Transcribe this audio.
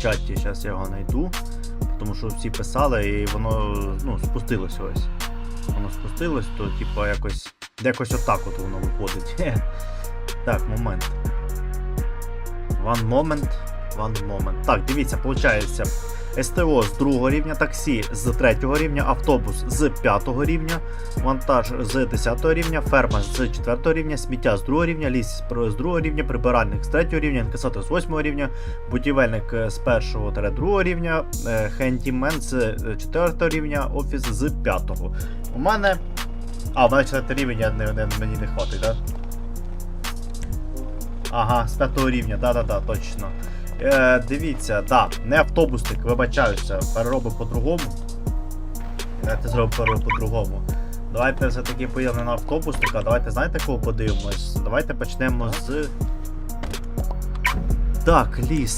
в чаті, зараз я його знайду. Тому що всі писали і воно ну, спустилось ось. Воно спустилось, то типу, якось. Якось отак от воно виходить. Так, момент. One moment. One moment. Так, дивіться, виходить. СТО з другого рівня, таксі з третього рівня, автобус з п'ятого рівня, вантаж з 10 рівня, ферма з 4 рівня, сміття з другого рівня, ліс з другого рівня, прибиральник з 3 рівня, інкасатор з 8 рівня, будівельник е, з 1 2 рівня, е, хендімен з 4 рівня, офіс з 5. У мене. А, у мене 4 рівень, я не, не, мені не хватить, так? Ага, з 5 рівня, да-да-да, точно. Е, дивіться, да, не автобусник, вибачаюся, перероби по-другому. Давайте зробимо перероби по-другому. Давайте все-таки поїдемо на автобусника. Давайте знаєте кого подивимось? Давайте почнемо з. Так, ліс.